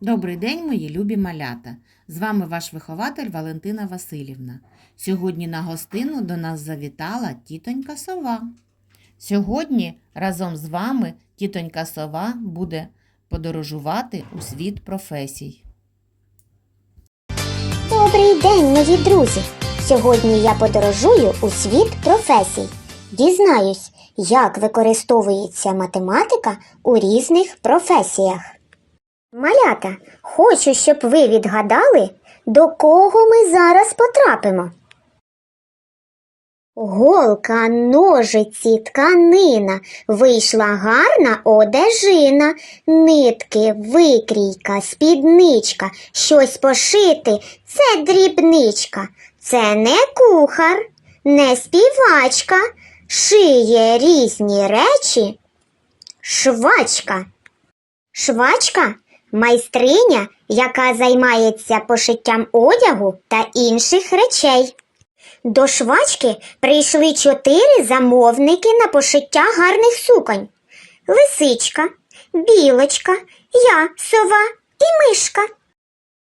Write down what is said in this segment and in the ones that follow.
Добрий день, мої любі малята! З вами ваш вихователь Валентина Васильівна. Сьогодні на гостину до нас завітала тітонька сова. Сьогодні разом з вами тітонька сова буде подорожувати у світ професій. Добрий день, мої друзі! Сьогодні я подорожую у світ професій. Дізнаюсь, як використовується математика у різних професіях. Малята, хочу, щоб ви відгадали, до кого ми зараз потрапимо. Голка, ножиці, тканина, вийшла гарна одежина, нитки, викрійка, спідничка, щось пошити це дрібничка, це не кухар, не співачка, шиє різні речі. Швачка. Швачка майстриня, яка займається пошиттям одягу та інших речей. До швачки прийшли чотири замовники на пошиття гарних суконь. Лисичка, білочка, я, сова і мишка.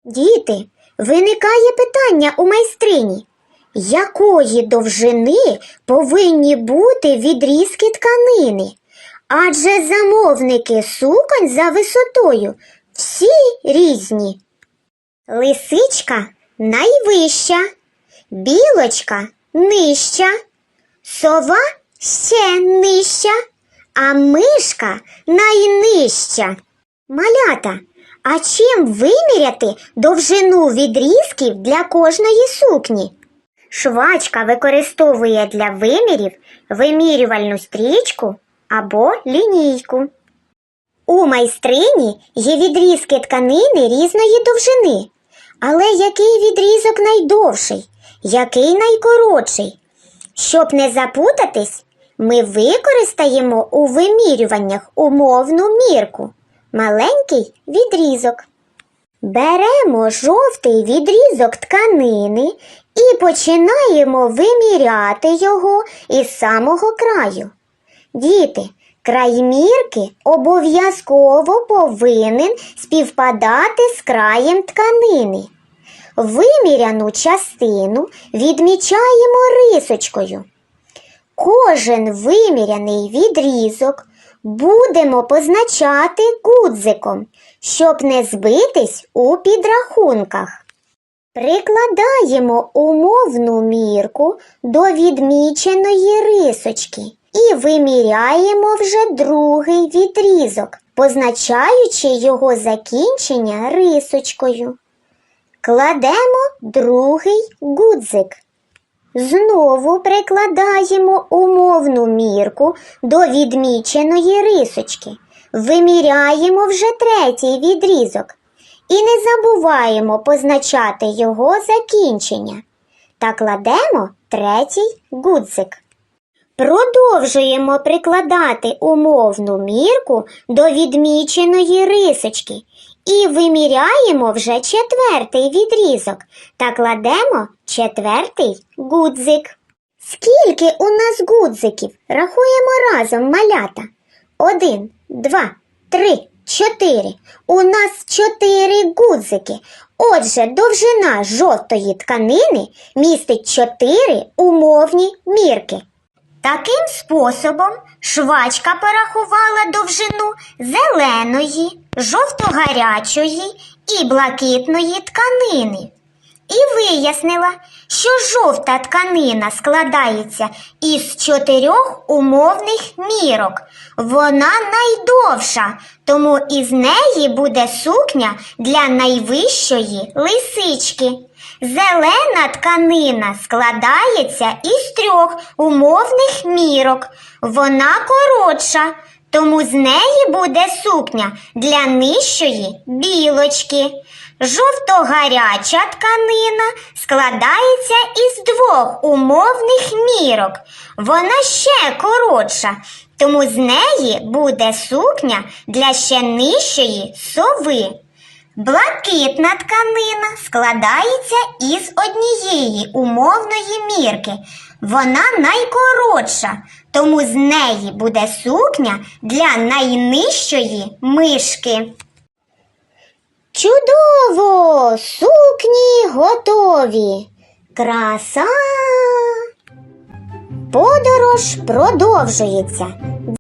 Діти, виникає питання у майстрині. Якої довжини повинні бути відрізки тканини? Адже замовники суконь за висотою всі різні. Лисичка найвища, білочка нижча, сова ще нижча, а мишка найнижча. Малята, а чим виміряти довжину відрізків для кожної сукні? Швачка використовує для вимірів вимірювальну стрічку або лінійку. У майстрині є відрізки тканини різної довжини. Але який відрізок найдовший, який найкоротший? Щоб не запутатись, ми використаємо у вимірюваннях умовну мірку маленький відрізок. Беремо жовтий відрізок тканини і починаємо виміряти його із самого краю. Діти, край мірки обов'язково повинен співпадати з краєм тканини. Виміряну частину відмічаємо рисочкою. Кожен виміряний відрізок будемо позначати гудзиком, щоб не збитись у підрахунках. Прикладаємо умовну мірку до відміченої рисочки і виміряємо вже другий відрізок, позначаючи його закінчення рисочкою. Кладемо другий гудзик. Знову прикладаємо умовну мірку до відміченої рисочки. Виміряємо вже третій відрізок і не забуваємо позначати його закінчення. Та кладемо третій гудзик. Продовжуємо прикладати умовну мірку до відміченої рисочки і виміряємо вже четвертий відрізок та кладемо четвертий гудзик. Скільки у нас гудзиків? Рахуємо разом малята. Один, два, три, чотири. У нас чотири гудзики. Отже, довжина жовтої тканини містить чотири умовні мірки. Таким способом швачка порахувала довжину зеленої, жовто-гарячої і блакитної тканини. І вияснила, що жовта тканина складається із чотирьох умовних мірок. Вона найдовша, тому із неї буде сукня для найвищої лисички. Зелена тканина складається із трьох умовних мірок. Вона коротша, тому з неї буде сукня для нижчої білочки. Жовто-гаряча тканина складається із двох умовних мірок. Вона ще коротша, тому з неї буде сукня для ще нижчої сови. Блакитна тканина складається із однієї умовної мірки. Вона найкоротша, тому з неї буде сукня для найнижчої мишки. Чудово! Сукні готові. Краса. Подорож продовжується.